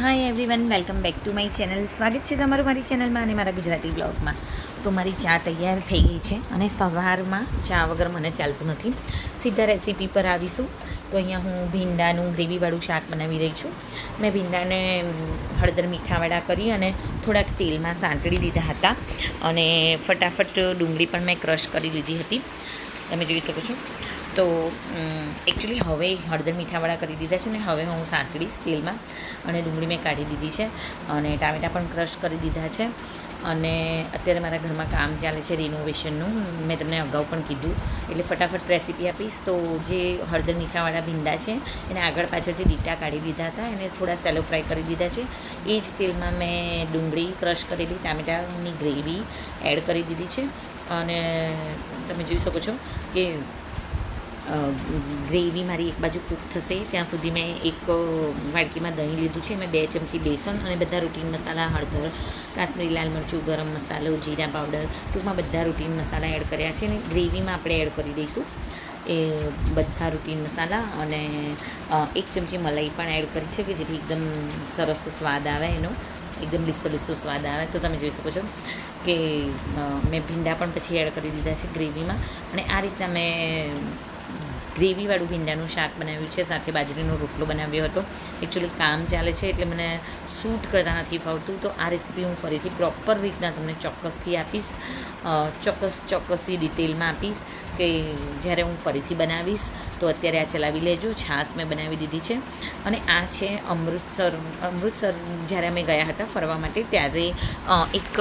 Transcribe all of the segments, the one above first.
Hi everyone welcome back to my channel સ્વાગત છે તમારું મારી ચેનલમાં અને મારા ગુજરાતી બ્લોગમાં તો મારી ચા તૈયાર થઈ ગઈ છે અને સવારમાં ચા વગર મને ચાલતું નથી. સીધા રેસીપી પર આવીશું. તો અહીંયા હું ભીંડાનું ગ્રેવીવાળું શાક બનાવી રહી છું. મેં ભીંડાને હળદર મીઠાવાળા કરી અને થોડાક તેલમાં સાંતળી દીધા હતા. અને ફટાફટ ડુંગળી પણ મેં ક્રશ કરી લીધી હતી. તમે જોઈ શકો છો. તો એકચ્યુઅલી હવે હળદર મીઠાવાળા કરી દીધા છે ને હવે હું સાંકળીશ તેલમાં અને ડુંગળી મેં કાઢી દીધી છે અને ટામેટાં પણ ક્રશ કરી દીધા છે અને અત્યારે મારા ઘરમાં કામ ચાલે છે રિનોવેશનનું મેં તમને અગાઉ પણ કીધું. એટલે ફટાફટ રેસીપી આપીશ. તો જે હળદર મીઠાવાળા ભીંડા છે, એને આગળ પાછળ જે ડીટા કાઢી દીધા હતા, એને થોડા સેલો ફ્રાય કરી દીધા છે. એ જ તેલમાં મેં ડુંગળી ક્રશ કરેલી, ટામેટાની ગ્રેવી એડ કરી દીધી છે. અને તમે જોઈ શકો છો કે ગ્રેવી મારી એક બાજુ કૂક થશે. ત્યાં સુધી મેં એક વાડકીમાં દહીં લીધું છે. મેં બે ચમચી બેસન અને બધા રૂટીન મસાલા, હળદર, કાશ્મીરી લાલ મરચું, ગરમ મસાલો, જીરા પાવડર, ટૂંકમાં બધા રૂટીન મસાલા એડ કર્યા છે અને ગ્રેવીમાં આપણે એડ કરી દઈશું. એ બધા રૂટીન મસાલા અને એક ચમચી મલાઈ પણ એડ કરી છે કે જેથી એકદમ સરસ સ્વાદ આવે એનો. એકદમ લીસો લીસો સ્વાદ આવે. તો તમે જોઈ શકો છો કે મેં ભીંડા પણ પછી એડ કરી દીધા છે ગ્રેવીમાં. અને આ રીતના મેં ગ્રેવીવાળું ભીંડાનું શાક બનાવ્યું છે, સાથે બાજરીનો રોટલો બનાવ્યો હતો. એકચ્યુઅલી કામ ચાલે છે એટલે મને સૂટ કરતા નથી ફાવતું, તો આ રેસીપી હું ફરીથી પ્રોપર રીતના તમને ચોક્કસથી આપીશ. ચોક્કસ, ચોક્કસથી ડિટેલમાં આપીશ. કે જ્યારે હું ફરીથી બનાવીશ, તો અત્યારે આ ચલાવી લેજો. છાશ મેં બનાવી દીધી છે. અને આ છે અમૃતસર અમૃતસર જ્યારે અમે ગયા હતા ફરવા માટે, ત્યારે એક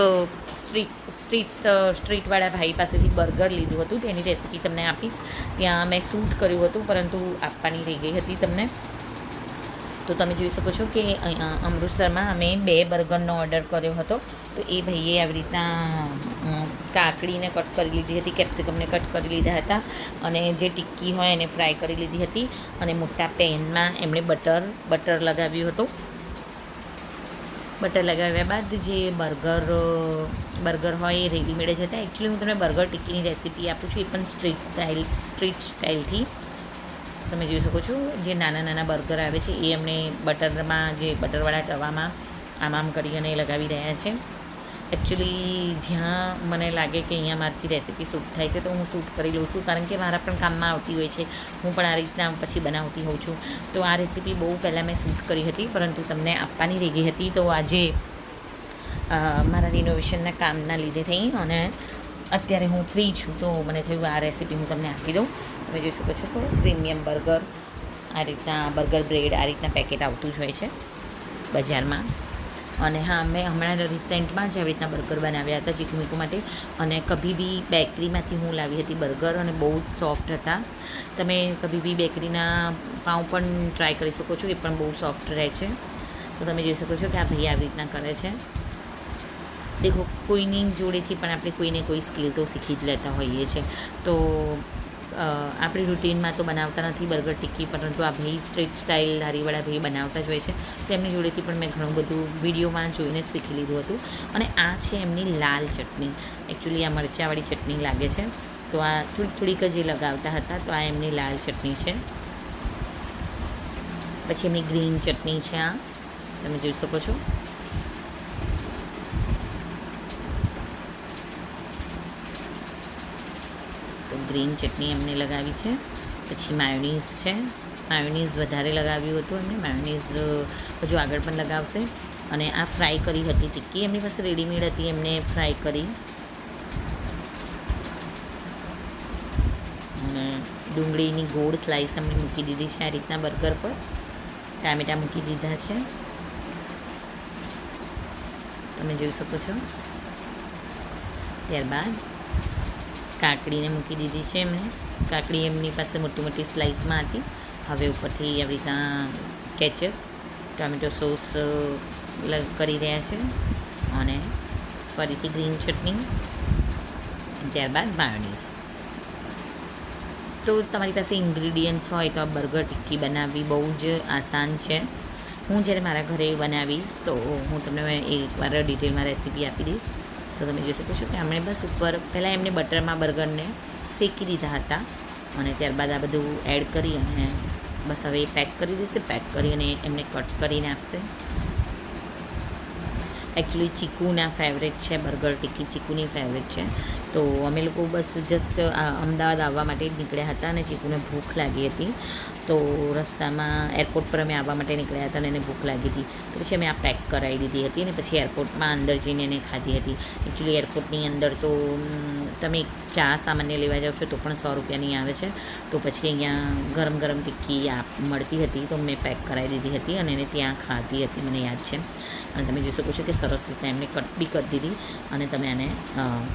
સ્ટ્રીટ સ્ટ્રીટ, સ્ટ્રીટવાળા ભાઈ પાસેથી બર્ગર લીધું હતું. તેની રેસીપી તમને આપીશ. ત્યાં મેં શૂટ કર્યું હતું, પરંતુ આપવાની રહી ગઈ હતી તમને. તો તમે જોઈ શકો છો કે અમૃતસરમાં અમે બે બર્ગરનો ઓર્ડર કર્યો હતો. તો એ ભાઈએ આવી રીતના કાકડીને કટ કરી લીધી હતી, કેપ્સિકમને કટ કરી લીધા હતા અને જે ટિક્કી હોય એને ફ્રાય કરી લીધી હતી અને મોટા પેનમાં એમણે બટર બટર લગાવ્યું હતું. બટર લગાવ્યા બાદ જે બર્ગર બર્ગર હોય એ રેડીમેડ જ હતા. એકચ્યુઅલી હું તમને બર્ગર ટિક્કીની રેસીપી આપું છું, એ પણ સ્ટ્રીટ સ્ટાઇલ સ્ટ્રીટ સ્ટાઇલથી તમે જોઈ શકો છો, જે નાના નાના બર્ગર આવે છે, એ એમને બટરમાં, જે બટરવાળા તવામાં આમ આમ કરી અને લગાવી રહ્યા છે. એકચ્યુઅલી જ્યાં મને લાગે કે અહીંયા મારથી રેસીપી શૂટ થાય છે, તો હું શૂટ કરી લઉં છું, કારણ કે મારા પણ કામમાં આવતી હોય છે. હું પણ આ રીતના પછી બનાવતી હોઉં છું. તો આ રેસીપી બહુ પહેલાં મેં શૂટ કરી હતી, પરંતુ તમને આપવાની રહી ગઈ હતી. તો આજે મારા રિનોવેશનના કામના લીધે થઈ અને અત્યારે હું ફ્રી છું, તો મને થયું આ રેસીપી હું તમને આપી દઉં. તમે જોઈ શકો છો પ્રીમિયમ બર્ગર આ રીતના બર્ગર બ્રેડ આ રીતના પેકેટ આવતું જ હોય છે બજારમાં. અને હા, મેં હમણાં રિસેન્ટમાં જ આવી રીતના બર્ગર બનાવ્યા હતા ચીકુ માટે. અને કભી બી બેકરીમાંથી હું લાવી હતી બર્ગર અને બહુ જ સોફ્ટ હતા. તમે કભી બી બેકરીના પાઉં પણ ટ્રાય કરી શકો છો, એ પણ બહુ સોફ્ટ રહે છે. તો તમે જોઈ શકો છો કે આ ભાઈ આવી રીતના કરે છે. દેખો, કોઈની જોડેથી પણ આપણે કોઈને કોઈ સ્કિલ તો શીખી જ લેતા હોઈએ છીએ. તો આપણી રૂટીનમાં તો બનાવતા નથી બર્ગર ટિક્કી, પરંતુ આ ભાઈ સ્ટ્રીટ સ્ટાઇલ લારીવાળા ભાઈ બનાવતા જ હોય છે. તેમની જોડેથી પણ મેં ઘણું બધું વિડીયોમાં જોઈને જ શીખી લીધું હતું. અને આ છે એમની લાલ ચટણી. એકચ્યુઅલી આ મરચાંવાળી ચટણી લાગે છે. તો આ થોડીક થોડીક જ એ લગાવતા હતા. તો આ એમની લાલ ચટણી છે. પછી એમની ગ્રીન ચટણી છે આ. તમે જોઈ શકો છો તો ગ્રીન ચટણી એમને લગાવી છે. પછી માયોનીઝ છે. માયોનીઝ વધારે લગાવ્યું હતું એમને. માયોનીઝ હજુ આગળ પણ લગાવશે. અને આ ફ્રાય કરી હતી ટિક્કી. એમની પાસે રેડીમેડ હતી, એમને ફ્રાય કરી. અને ડુંગળીની ગોળ સ્લાઈસ એમને મૂકી દીધી છે. આ રીતના બર્ગર પર ટામેટાં મૂકી દીધા છે. તમે જોઈ શકો છો. ત્યારબાદ કાકડીને મૂકી દીધી છે એમણે કાકડી એમની પાસે મોટી મોટી સ્લાઇસમાં હતી. હવે ઉપરથી આવી રીતના કેચઅપ, ટોમેટો સોસ કરી રહ્યા છે અને ફરીથી ગ્રીન ચટણી, ત્યારબાદ માયોનીઝ. તો તમારી પાસે ઇન્ગ્રીડિયન્ટ્સ હોય તો આ બર્ગર ટિક્કી બનાવવી બહુ જ આસાન છે. હું જ્યારે મારા ઘરે બનાવીશ તો હું તમને એકવાર ડિટેલમાં રેસીપી આપી દઈશ. તો તમે જોઈ શકો છો કે એમણે બસ ઉપર પહેલાં એમને બટરમાં, બર્ગરને શેકી દીધા હતા અને ત્યારબાદ આ બધું એડ કરી અને બસ હવે પેક કરી દેશે, પેક કરી અને એમને કટ કરીને આપશે. એકચ્યુઅલી ચીકુના ફેવરેટ છે, બર્ગર ટિક્કી ચીકુની ફેવરેટ છે. તો અમે લોકો બસ જસ્ટ અમદાવાદ આવવા માટે જ નીકળ્યા હતા અને ચીકુને ભૂખ લાગી હતી. તો રસ્તામાં એરપોર્ટ પર અમે આવવા માટે નીકળ્યા હતા અને એને ભૂખ લાગી હતી. તો પછી અમે આ પેક કરાવી દીધી હતી અને પછી એરપોર્ટમાં અંદર જઈને એને ખાધી હતી. એકચ્યુઅલી એરપોર્ટની અંદર તો તમે ચા સામાન્ય લેવા જાઓ છો તો પણ સો રૂપિયાની આવે છે. તો પછી અહીંયા ગરમ ગરમ ટિક્કી મળતી હતી તો મેં પેક કરાવી દીધી હતી અને એને ત્યાં ખાધી હતી, મને યાદ છે. અને તમે જોઈ શકો છો કે સરસ રીતના એમને કટ બી કરી દીધી અને તમે આને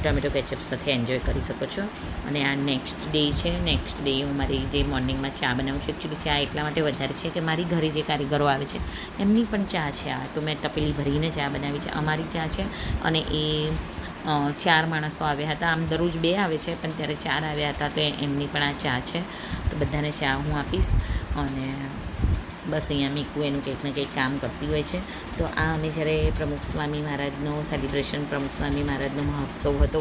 ટમેટો કેચઅપ સાથે એન્જોય કરી શકો છો. અને આ નેક્સ્ટ ડે છે નેક્સ્ટ ડે હું મારી જે મોર્નિંગમાં ચા બનાવું છું એકચ્યુઅલી ચા એટલા માટે વધારે છે કે મારી ઘરે જે કારીગરો આવે છે, એમની પણ ચા છે આ. તો મેં તપેલી ભરીને ચા બનાવી છે, અમારી ચા છે. અને એ ચાર માણસો આવ્યા હતા. આમ દરરોજ બે આવે છે, પણ ત્યારે ચાર આવ્યા હતા, તો એમની પણ આ ચા છે. તો બધાને ચા હું આપીશ. અને બસ અહીંયા મીકુ એનું કંઈક ને કંઈક કામ કરતી હોય છે. તો આ અમે જ્યારે પ્રમુખ સ્વામી મહારાજનો સેલિબ્રેશન પ્રમુખ સ્વામી મહારાજનો મહોત્સવ હતો,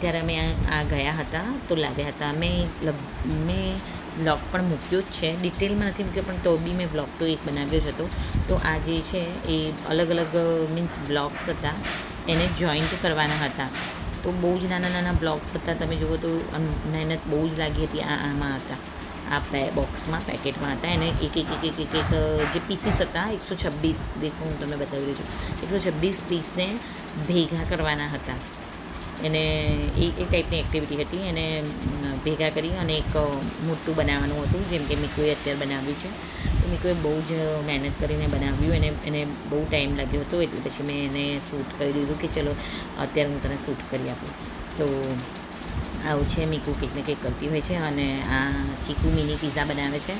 ત્યારે અમે આ ગયા હતા, તો લાવ્યા હતા. મેં મેં બ્લોગ પણ મૂક્યો જ છે. ડિટેલમાં નથી મૂક્યો, પણ તો બી મેં બ્લોગ તો એક બનાવ્યો જ હતો. તો આ જે છે એ અલગ અલગ મીન્સ બ્લોગ્સ હતા, એને જોઈન્ટ કરવાના હતા. તો બહુ જ નાના નાના બ્લોગ્સ હતા. તમે જુઓ તો મહેનત બહુ જ લાગી હતી આ, આમાં હતા. આ પે બોક્સમાં પેકેટમાં હતા. એને એક એક એક એક એક એક, જે પીસીસ હતા એકસો છવ્વીસ દેખો હું તમને બતાવી રહ્યો છું. એકસો છવ્વીસ પીસને ભેગા કરવાના હતા. એને એ એ ટાઈપની એક્ટિવિટી હતી. એને ભેગા કરી અને એક મોટું બનાવવાનું હતું. જેમ કે મિકુએ અત્યારે બનાવ્યું છે. તો મીકુએ બહુ જ મહેનત કરીને બનાવ્યું. એને એને બહુ ટાઈમ લાગ્યો હતો. એટલે પછી મેં એને શૂટ કરી દીધું કે ચલો, અત્યારે હું તને શૂટ કરી આપું. તો આવું છે, મીકુ કંઈક ને કંઈક કરતી હોય છે અને આ ચીકુ મિની પિઝા બનાવે છે.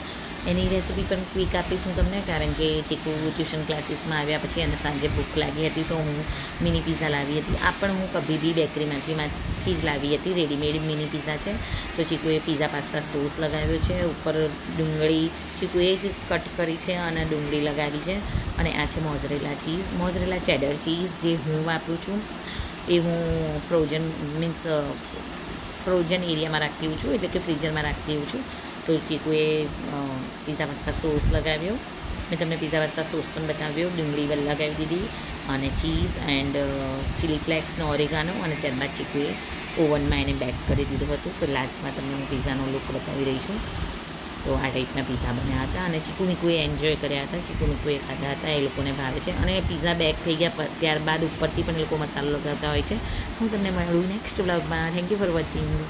એની રેસીપી પણ ક્વિક આપીશ હું તમને, કારણ કે ચીકુ ટ્યુશન ક્લાસીસમાં આવ્યા પછી અને સાંજે ભૂખ લાગી હતી તો હું મિની પિઝા લાવી હતી. આ પણ હું કભી બી બેકરીમાંથી માંથી જ લાવી હતી. રેડીમેડ મિની પીઝા છે. તો ચીકુએ પિઝા પાસ્તા સોસ લગાવ્યો છે. ઉપર ડુંગળી, ચીકુએ જ કટ કરી છે અને ડુંગળી લગાવી છે. અને આ છે મોઝરેલા ચીઝ મોઝરેલા ચેડર ચીઝ જે હું વાપરું છું, એ હું ફ્રોઝન મીન્સ ફ્રોઝન એરિયામાં રાખતી હોઉં છું, એટલે કે ફ્રીઝરમાં રાખતી હોઉં છું. તો ચીકુએ પિઝા પાસ્તા સોસ લગાવ્યો, મેં તમને પીઝા પાસ્તા સોસ પણ બતાવ્યો, ડુંગળી વલ લગાવી દીધી, અને ચીઝ એન્ડ ચીલી ફ્લેક્સનો ઓરેગાનો અને ત્યારબાદ ચીકુએ ઓવનમાં એને બેક કરી દીધું હતું. તો લાસ્ટમાં તમને હું પીઝાનો લુક બતાવી રહી છું. તો આ ટાઈપના પીઝા બન્યા હતા અને ચીકુ મીકુએ એન્જોય કર્યા હતા. ચીકુ મીકુએ ખાધા હતા, એ લોકોને ભાવે છે. અને પીઝા બેક થઈ ગયા ત્યારબાદ ઉપરથી પણ એ લોકો મસાલો લગાવતા હોય છે. હું તમને મળું નેક્સ્ટ બ્લોગમાં થેન્ક યુ ફોર વોચિંગ